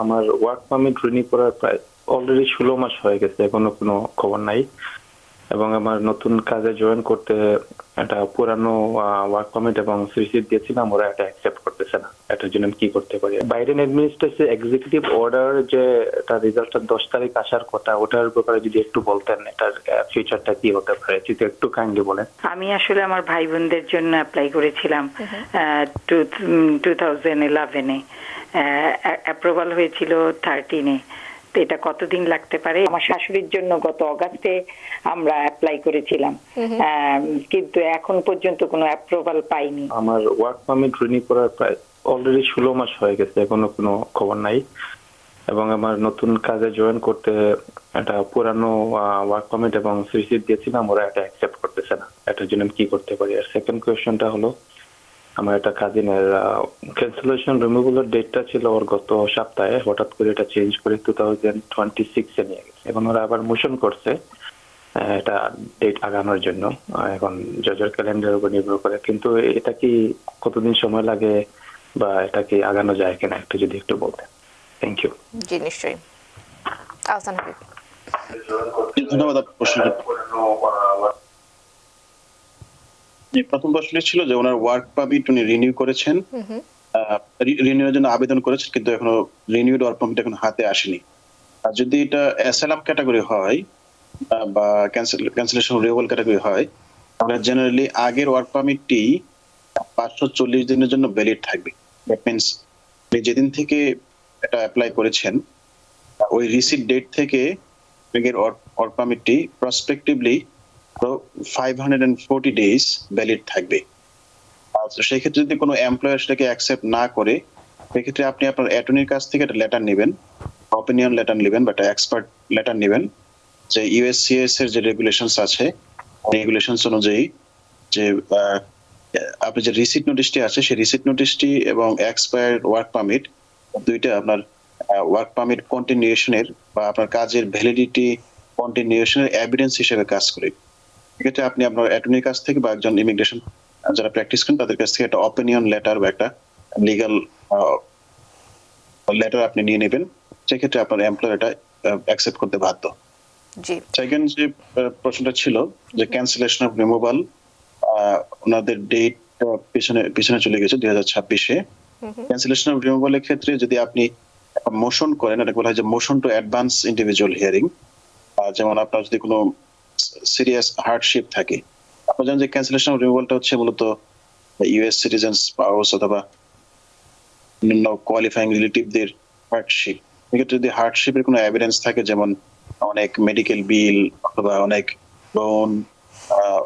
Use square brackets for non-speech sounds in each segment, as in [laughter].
আমার work permit renew করার প্রায় অলরেডি ষোলো মাস হয়ে গেছে, এখনও কোনো খবর নাই। এবং আমার নতুন কাজে জয়েন করতে একটা পুরানো ওয়ার্ক পারমিট এবং সুইসিট দিয়েছিলাম, ওরা এটা অ্যাকসেপ্ট করতেছে। এটার জন্য আমি কি করতে পারি? বাইডেন অ্যাডমিনিস্ট্রেশন এক্সিকিউটিভ অর্ডার যে এটা রেজাল্টটা দশ তারিখ আসার কথা ওটার ব্যাপারে যদি একটু বলতেন এটার ফিউচারটা কি হতে পারে? যদি একটু কাইন্ডলি বলেন। আমি আসলে আমার ভাই বোনদের জন্য অ্যাপ্লাই করেছিলাম টু থাউজেন্ড ইলেভেনে অ্যাপ্রুভাল হয়েছিল থার্টিনে তো এটা কতদিন লাগতে পারে? আমার শাশুড়ির জন্য গত অগাস্টে আমরা অ্যাপ্লাই করেছিলাম। আহ, কিন্তু এখন পর্যন্ত কোনো অ্যাপ্রুভাল পাইনি। আমার ওয়ার্ক পারমিট রিনিউ করার প্রায় অলরেডি ষোলো মাস হয়ে গেছে, এখনও কোনো খবর নাই। এবং আমার নতুন কাজে জয়েন করতে একটা পুরানো ওয়ার্ক পারমিট এবং সুইসিড দিয়েছিলাম, ওরা এটা অ্যাকসেপ্ট করতেছে না। এটার জন্য আমি কি করতে পারি? আর সেকেন্ড কোয়েশ্চনটা হলো, আমার একটা কাজিনের ক্যান্সেলেশন রিমুভালের ডেটটা ছিল ওর গত সপ্তাহে, হঠাৎ করে এটা চেঞ্জ করে টু থাউজেন্ড টোয়েন্টি সিক্সে নিয়ে গেছে। এখন ওরা আবার মোশন করছে এটা ডেট আগানোর জন্য। এখন জজের ক্যালেন্ডারের উপর নির্ভর করে। কিন্তু এটা কি কতদিন সময় লাগে? বা এটা কি আগানো যায় কিনা একটু যদি একটু বলতেন। থ্যাংক ইউ জি নিশ্চয়ই। আহসান হাবিব ধন্যবাদ প্রথম প্রশ্নটি ছিল যে ওনার ওয়ার্ক পারমিট উনি রিনিউ করেছেন। রিনিউর জন্য আবেদন করেছেন কিন্তু এখনও রিনিউড ওয়ার্ক পারমিট এখন হাতে আসেনি। আর যদি এটা অ্যাসালাম ক্যাটাগরি হয় বা ক্যান্সেলেশন রিওয়াল ক্যাটাগরি হয় তাহলে জেনারেলি আগের ওয়ার্ক পারমিটটি পাঁচশো চল্লিশ দিনের জন্য ভ্যালিড থাকবে। দ্যাট মিনস যেদিন থেকে এটা অ্যাপ্লাই করেছেন, ওই রিসিট ডেট থেকে ব্যাংকের work পারমিটটি prospectively five hundred and forty days valid থাকবে। যদি কোনো এমপ্লয়ার সেটাকে অ্যাকসেপ্ট না করে, সেক্ষেত্রে আপনি আপনার অ্যাটর্নির কাছ থেকে একটা লেটার নেবেন অপিনিয়ন লেটার নেবেন বা একটা এক্সপার্ট লেটার নেবেন যে ইউএসসিএস এর যে রেগুলেশনস আছে রেগুলেশনস অনুযায়ী যে আহ, আপনি যে রিসিট নোটিশটি আছে সেই রিসিট নোটিশটি এবং এক্সপায়ার্ড ওয়ার্ক পারমিট দুইটা আপনার ওয়ার্ক পারমিট কন্টিনিউশনের বা আপনার কাজের ভ্যালিডিটি কন্টিনিউশনের এভিডেন্স হিসেবে কাজ করে। সেক্ষেত্রে আপনি আপনার অ্যাটর্নির কাছ থেকে বা একজন ইমিগ্রেশন যারা প্র্যাকটিস করেন তাদের কাছ থেকে একটা অপিনিয়ন লেটার বা একটা লিগাল লেটার আপনি নিয়ে নেবেন। সেক্ষেত্রে আপনার এমপ্লয়ার এটা অ্যাকসেপ্ট করতে বাধ্য। সেকেন্ড যে প্রশ্নটা ছিল যে ক্যান্সেলেশন অফ রিমুভাল ওনাদের ডেট পিছনে পিছনে চলে গেছে দুই হাজার ছাব্বিশে। ক্যান্সেলেশন অফ রিমুভালের ক্ষেত্রে যদি আপনি মোশন করেন এটা বলা হয় যে motion to advance individual hearing যেমন আপনার যদি কোনো সিরিয়াস হার্ডশিপ থাকে আপনার জানেন যে ক্যান্সেলেশন অফ রিমুভালটা হচ্ছে মূলত ইউএস সিটিজেন স্পাউস অথবা অন্যান্য কোয়ালিফাইং রিলেটিভদের হার্ডশিপ এক্ষেত্রে যদি হার্ডশিপের কোনো এভিডেন্স থাকে যেমন অনেক মেডিকেল বিল অথবা অনেক লোন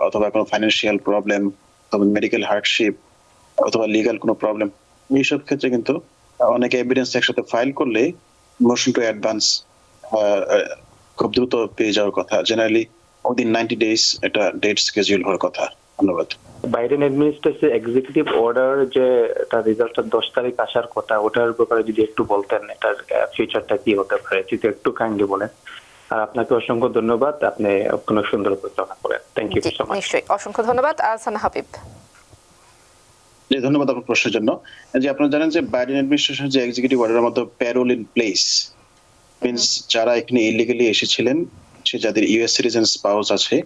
অথবা কোনো ফাইন্যান্সিয়াল প্রবলেম অথবা মেডিকেল হার্ডশিপ অথবা লিগাল কোনো প্রবলেম এইসব ক্ষেত্রে কিন্তু অনেক এভিডেন্স একসাথে ফাইল করলে মোশন টু অ্যাডভান্স খুব দ্রুত পেয়ে যাওয়ার কথা। জেনারেলি উইদিন নাইনটি ডেজ এটা ডেট স্কেজিউল হওয়ার কথা। ধন্যবাদ। বাইডেন অ্যাডমিনিস্ট্রেশন এক্সিকিউটিভ অর্ডার যে এটা রেজাল্টটা দশ তারিখ আসার কথা, ওটার ব্যাপারে যদি একটু বলতেন, এটার ফিউচারটা কি হতে পারে? যদি একটু কাইন্ডলি বলেন। আর আপনাকে অসংখ্য ধন্যবাদ। আপনি কোনো সুন্দর উপস্থাপনা করেন। থ্যাংক ইউ সো মাচ নিশ্চয়ই। অসংখ্য ধন্যবাদ আহসান হাবিব। জি ধন্যবাদ আপনার প্রশ্নের জন্য। যে আপনারা জানেন যে বাইডেন অ্যাডমিনিস্ট্রেশন যে এক্সিকিউটিভ অর্ডারের মধ্যে প্যারোল ইন প্লেস মিনস যারা এখানে ইলিগালি এসেছিলেন সে যাদের ইউএস সিটিজেন স্পাউস আছে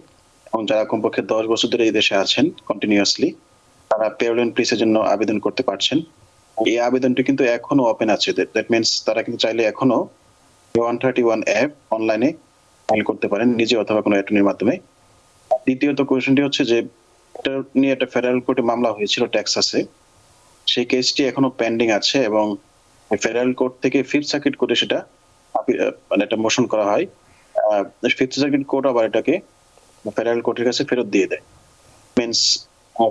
এবং যারা কমপক্ষে দশ বছর ধরে এই দেশে আছেন কন্টিনিউয়াসলি তারা প্যারোল ইন প্লেসের জন্য আবেদন করতে পারছেন। এই আবেদনটি কিন্তু এখনও ওপেন আছে। দ্যাট মিনস তারা কিন্তু চাইলে এখনও ওয়ান থার্টি ওয়ান অ্যাপ অনলাইনে ফাইল করতে পারেন, নিজে অথবা কোনো অ্যাটর্নির মাধ্যমে। দ্বিতীয়ত কোয়েশনটি হচ্ছে যে নিয়ে একটা ফেডারেল কোর্টে মামলা হয়েছিল টেক্সাসে সেই কেসটি এখনও পেন্ডিং আছে এবং ফেডারেল কোর্ট থেকে ফিফথ সার্কিট কোর্টে সেটা মানে একটা মোশন করা হয়। ফিফথ সার্কিট কোর্ট আবার এটাকে ফেডারেল কোর্টের কাছে ফেরত দিয়ে দেয়। মিনস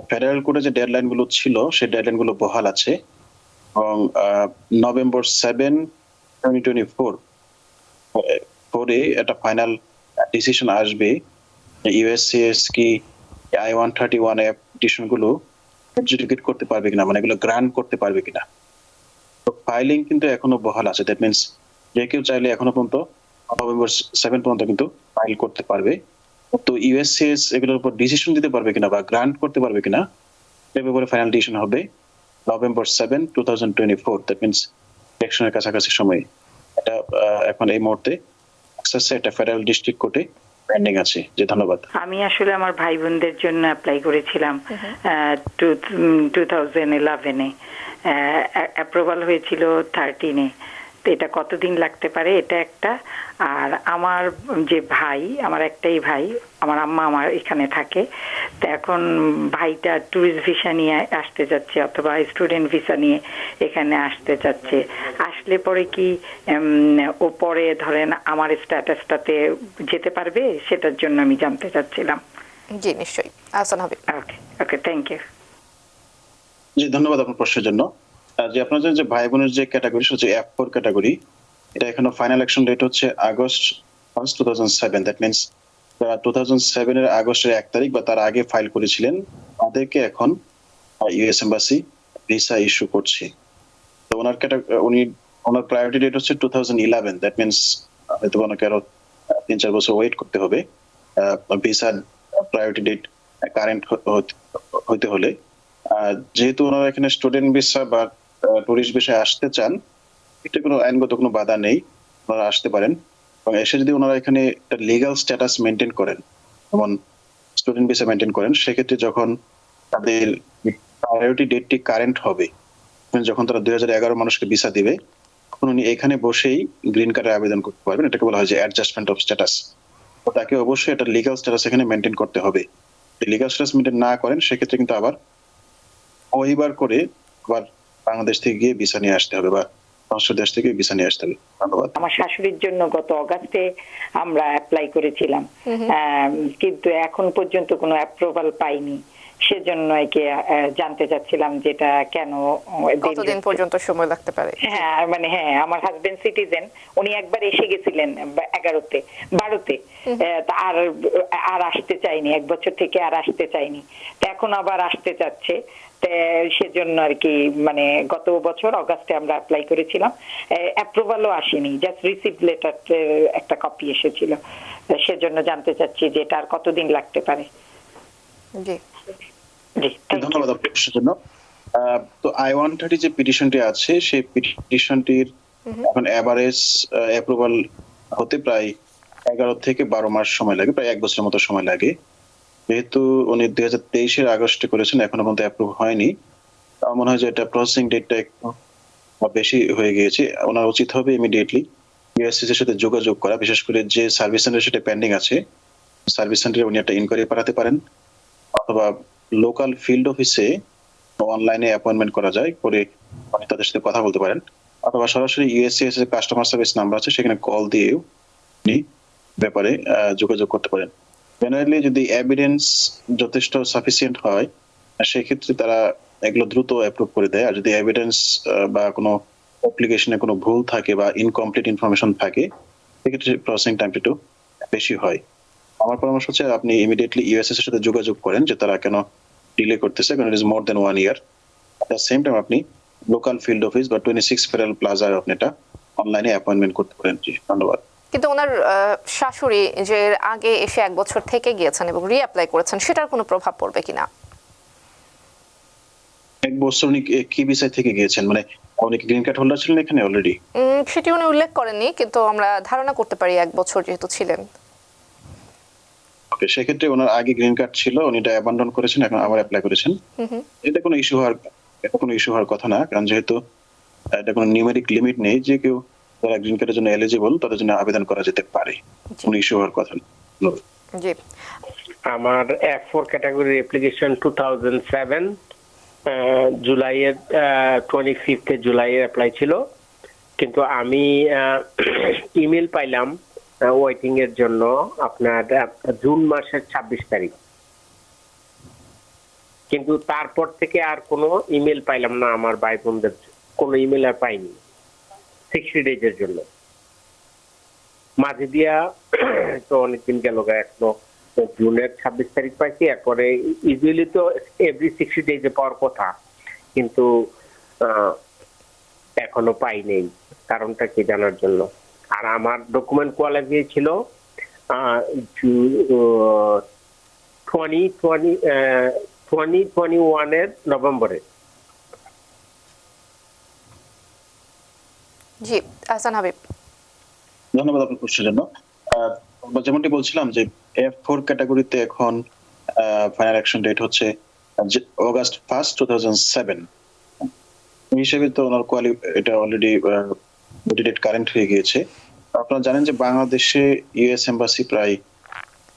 ফেডারেল কোর্টে যে ডেডলাইনগুলো ছিল, সেই ডেডলাইনগুলো বহাল আছে। এবং November seven twenty twenty four পরে একটা ফাইনাল ডিসিশন আসবে ইউএসসিএস কি আই ওয়ান থার্টি ওয়ান অ্যাপ্লিকেশনগুলো এডজুডিকেট করতে পারবে কিনা মানে এগুলো গ্রান্ট করতে পারবে কিনা। তো ফাইলিং কিন্তু এখনও বহাল আছে দ্যাট মিনস যে কেউ চাইলে এখনও পর্যন্ত নভেম্বর সেভেন পর্যন্ত কিন্তু ফাইল করতে পারবে। তো ইউএসসিএস এগুলোর উপর ডিসিশন দিতে পারবে কিনা বা গ্রান্ট করতে পারবে কিনা, এ ব্যাপারে ফাইনাল ডিসিশন হবে November seven two thousand twenty four that means ইলেকশনের কাছাকাছি সময়ে। এটা এখন এই মুহূর্তে ফেডারেল ডিস্ট্রিক্ট কোর্টে পেন্ডিং আছে। যে ধন্যবাদ। আমি আসলে আমার ভাই বোনদের জন্য অ্যাপ্লাই করেছিলাম টু থাউজেন্ড ইলেভেনে অ্যাপ্রুভাল হয়েছিল থার্টিনে তো এটা কতদিন লাগতে পারে এটা একটা। আর আমার যে ভাই আমার একটাই ভাই আমার আম্মা আমার এখানে থাকে। তো এখন ভাইটা ট্যুরিস্ট ভিসা নিয়ে আসতে যাচ্ছে অথবা স্টুডেন্ট ভিসা নিয়ে এখানে আসতে যাচ্ছে। আসলে পরে কি ও পরে ধরেন আমার স্ট্যাটাসটাতে যেতে পারবে? সেটার জন্য আমি জানতে চাচ্ছিলাম। জি নিশ্চয়ই। Ahsan Habib. Okay okay thank you জি ধন্যবাদ আপনার প্রশ্নের জন্য। যে আপনার যে ভাই বোনের যে ক্যাটাগরি সেটা হচ্ছে এফ ফোর ক্যাটাগরি এটা এখনও ফাইনাল অ্যাকশন ডেট হচ্ছে August first two thousand seven that means two thousand সেভেনের আগস্টের এক তারিখ বা তার আগে ফাইল করেছিলেন তাদেরকে এখন ইউএস এম্বাসি ভিসা ইস্যু করছে। তো ওনার ক্যাটা- উনি ওনার প্রায়োরিটি ডেট হচ্ছে two thousand eleven that means হয়তো ওনাকে আরও তিন, চার বছর ওয়েট করতে হবে ভিসা প্রায়োরিটি ডেট কারেন্ট হইতে হলে। যেহেতু ওনারা এখানে স্টুডেন্ট ভিসা বা টুরিস্ট ভিসায় আসতে চান এটা কোনো আইনগত কোনো বাধা নেই। ওনারা আসতে পারেন। এবং এসে যদি ওনারা এখানে একটা লিগাল স্ট্যাটাস মেনটেন করেন, যেমন স্টুডেন্ট ভিসা মেনটেন করেন, সেক্ষেত্রে যখন তাদের প্রায়োরিটি ডেটটি কারেন্ট হবে, যখন তারা দুই হাজার এগারো মানুষকে ভিসা দিবে তখন উনি এখানে বসেই গ্রিন কার্ডের আবেদন করতে পারবেন। এটাকে বলা হয় যে অ্যাডজাস্টমেন্ট অফ স্ট্যাটাস তাকে অবশ্যই একটা লিগাল স্ট্যাটাস এখানে মেনটেন করতে হবে। লিগাল স্ট্যাটাস মেনটেন না করেন সেক্ষেত্রে কিন্তু আবার ওইবার করে আবার বাংলাদেশ থেকে গিয়ে ভিসা নিয়ে আসতে হবে বা সংশ্লিষ্ট দেশ থেকে ভিসা নিয়ে আসতে হবে। ধন্যবাদ। আমার শাশুড়ির জন্য গত অগাস্টে আমরা অ্যাপ্লাই করেছিলাম। কিন্তু এখন পর্যন্ত কোনো অ্যাপ্রুভাল পাইনি। সেজন্য একে জানতে চাচ্ছিলাম যেটা কেন কতদিন পর্যন্ত সময় লাগতে পারে? হ্যাঁ মানে হ্যাঁ আমার হাজবেন্ড সিটিজেন উনি একবার এসে গেছিলেন এগারোতে বারোতে। আর আর আসতে চাইনি এক বছর থেকে আর আসতে চাইনি তো এখন আবার আসতে চাচ্ছে তা সেজন্য আর কি মানে গত বছর অগাস্টে আমরা অ্যাপ্লাই করেছিলাম। অ্যাপ্রুভালও আসেনি জাস্ট রিসিভ লেটার একটা কপি এসেছিল। সেজন্য জানতে চাচ্ছি যে এটা আর কতদিন লাগতে পারে। জি. ধন্যবাদ আপনার জন্য। তো আই ওয়ান থার্টি যে পিটিশনটি আছে সেই পিটিশনটির এখন অ্যাভারেজ অ্যাপ্রুভাল হতে প্রায় এগারো থেকে বারো মাস সময় লাগে প্রায় এক বছরের মতো সময় লাগে। যেহেতু উনি দুই হাজার তেইশের আগস্টে করেছেন এখনও পর্যন্ত অ্যাপ্রুভ হয়নি। আমার মনে হয় যে এটা প্রসেসিং ডেটটা একটু বেশি হয়ে গিয়েছে। ওনার উচিত হবে ইমিডিয়েটলি সাথে যোগাযোগ করা বিশেষ করে যে সার্ভিস সেন্টার সেটা পেন্ডিং আছে সার্ভিস সেন্টারে উনি একটা ইনকোয়ারি পাঠাতে পারেন অথবা লোকাল ফিল্ড অফিসে অনলাইনে অ্যাপয়েন্টমেন্ট করা যায়, করে আপনি তাদের সাথে কথা বলতে পারেন। অথবা সরাসরি ইউএসসিএস এর কাস্টমার সার্ভিস নাম্বার আছে, সেখানে কল দিয়েও আপনি ব্যাপারে যোগাযোগ করতে পারেন। জেনারেলি যদি এভিডেন্স যথেষ্ট সাফিসিয়েন্ট হয় সেক্ষেত্রে তারা এগুলো দ্রুত অ্যাপ্রুভ করে দেয়। আর যদি এভিডেন্স বা কোনো অ্যাপ্লিকেশনে কোনো ভুল থাকে বা ইনকমপ্লিট ইনফরমেশন থাকে, সেক্ষেত্রে প্রসেসিং টাইমটা একটু বেশি হয়। আমার পরামর্শ হচ্ছে আপনি ইমিডিয়েটলি ইউএসএস এর সাথে যোগাযোগ করেন, যে তারা কেন ডিলে করতেছে কারণ it is more than one year the same time আপনি লোকাল ফিল্ড অফিস বা টোয়েন্টি সিক্স ফেডারেল প্লাজায় আপনি এটা অনলাইনে অ্যাপয়েন্টমেন্ট করতে পারেন। জি ধন্যবাদ। কিন্তু ওনার শাশুড়ি যে আগে এসে এক বছর থেকে গিয়েছেন এবং রিঅ্যাপ্লাই করেছেন সেটার কোনো প্রভাব পড়বে কিনা? এক বছর উনি কি- কি বিষয় থেকে গিয়েছেন? মানে উনি কি গ্রিন কার্ড হোল্ডার ছিলেন এখানে অলরেডি সেটি উনি উল্লেখ করেননি কিন্তু আমরা ধারণা করতে পারি এক বছর যেহেতু ছিলেন। ওকে সেক্ষেত্রে ওনার আগে গ্রিন কার্ড ছিল উনি এটা অ্যাবান্ডন করেছেন এখন আবার অ্যাপ্লাই করেছেন। হুম হুম। এটা কোনো ইস্যু হওয়ার এটা কোনো ইস্যু হওয়ার কথা না কারণ যেহেতু এটা কোনো নিউমেরিক লিমিট নেই যে কেউ যারা গ্রিন কার্ডের জন্য এলিজিবল তাদের জন্য আবেদন করা যেতে পারে। কোনো ইস্যু হওয়ার কথা না। জি। আমার এফ ফোর ক্যাটাগরির অ্যাপ্লিকেশন টু থাউজেন্ড সেভেন জুলাইয়ের টোয়েন্টি ফিফথে জুলাইয়ের অ্যাপ্লাই ছিল। কিন্তু আমি ইমেল পাইলাম ওয়েটিং এর জন্য আপনার জুন মাসের ছাব্বিশ তারিখ। কিন্তু তারপর থেকে আর কোনো ইমেল পাইলাম না আমার ভাই বোনদের, কোনো ইমেল আর পাইনি। সিক্সটি ডেজের জন্য। মাঝে দিয়া [clears throat] তো অনেকদিন গেল এখনও। জুনের ছাব্বিশ তারিখ পাইছি, এরপরে ইউজুয়ালি তো এভরি সিক্সটি ডেজে পাওয়ার কথা। কিন্তু এখনও পাই নেই। কারণটা কি জানার জন্য? আর আমার ডকুমেন্ট কোয়ালিটি ছিল টোয়েন্টি টোয়েন্টি টোয়েন্টি টোয়েন্টি ওয়ানের নভেম্বরে। জি আহসান হাবিব। ধন্যবাদ আপনার প্রশ্নের জন্য। আহ, যেমনটি বলছিলাম যে এফ ফোর ক্যাটাগরিতে এখন ফাইনাল অ্যাকশন ডেট হচ্ছে August first two thousand seven হিসেবে তো ওনার কোয়ালি এটা অলরেডি ডেট কারেন্ট হয়ে গিয়েছে। আপনারা জানেন যে বাংলাদেশে ইউএস এম্বাসি প্রায়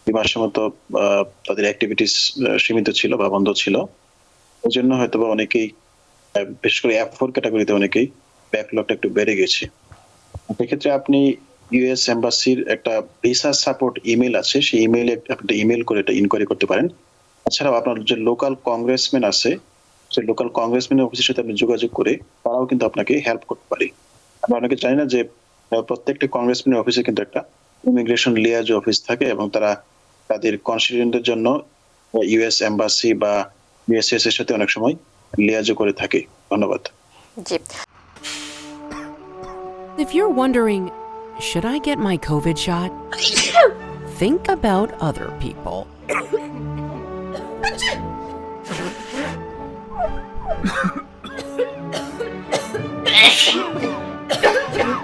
দুই মাসের মতো তাদের অ্যাক্টিভিটিস সীমিত ছিল বা বন্ধ ছিল। ওই জন্য হয়তো বা অনেকেই বিশেষ করে এফ ফোর ক্যাটাগরিতে অনেকেই ব্যাকলগটা একটু বেড়ে গেছে। সেক্ষেত্রে আপনি ইউএস এম্বাসির একটা ভিসা সাপোর্ট ইমেল আছে, সেই ইমেইলে আপনি ইমেল করে এটা ইনকোয়ারি করতে পারেন। এছাড়াও আপনার যে লোকাল কংগ্রেসম্যান আছে সেই লোকাল কংগ্রেসম্যানের অফিসের সাথে আপনি যোগাযোগ করে তারাও কিন্তু আপনাকে হেল্প করতে পারে। আমরা অনেকে জানি না যে প্রত্যেকটা কংগ্রেসম্যানের অফিসে কিন্তু একটা ইমিগ্রেশন লিয়াজ অফিস থাকে এবং তারা তাদের কনস্টিটিউন্টের জন্য ইউএস এম্বাসি বা ইউএসএস এর সাথে অনেক সময় লিয়াজও করে থাকে ধন্যবাদ জি If you're wondering, should I get my COVID shot? Think about other people. [laughs]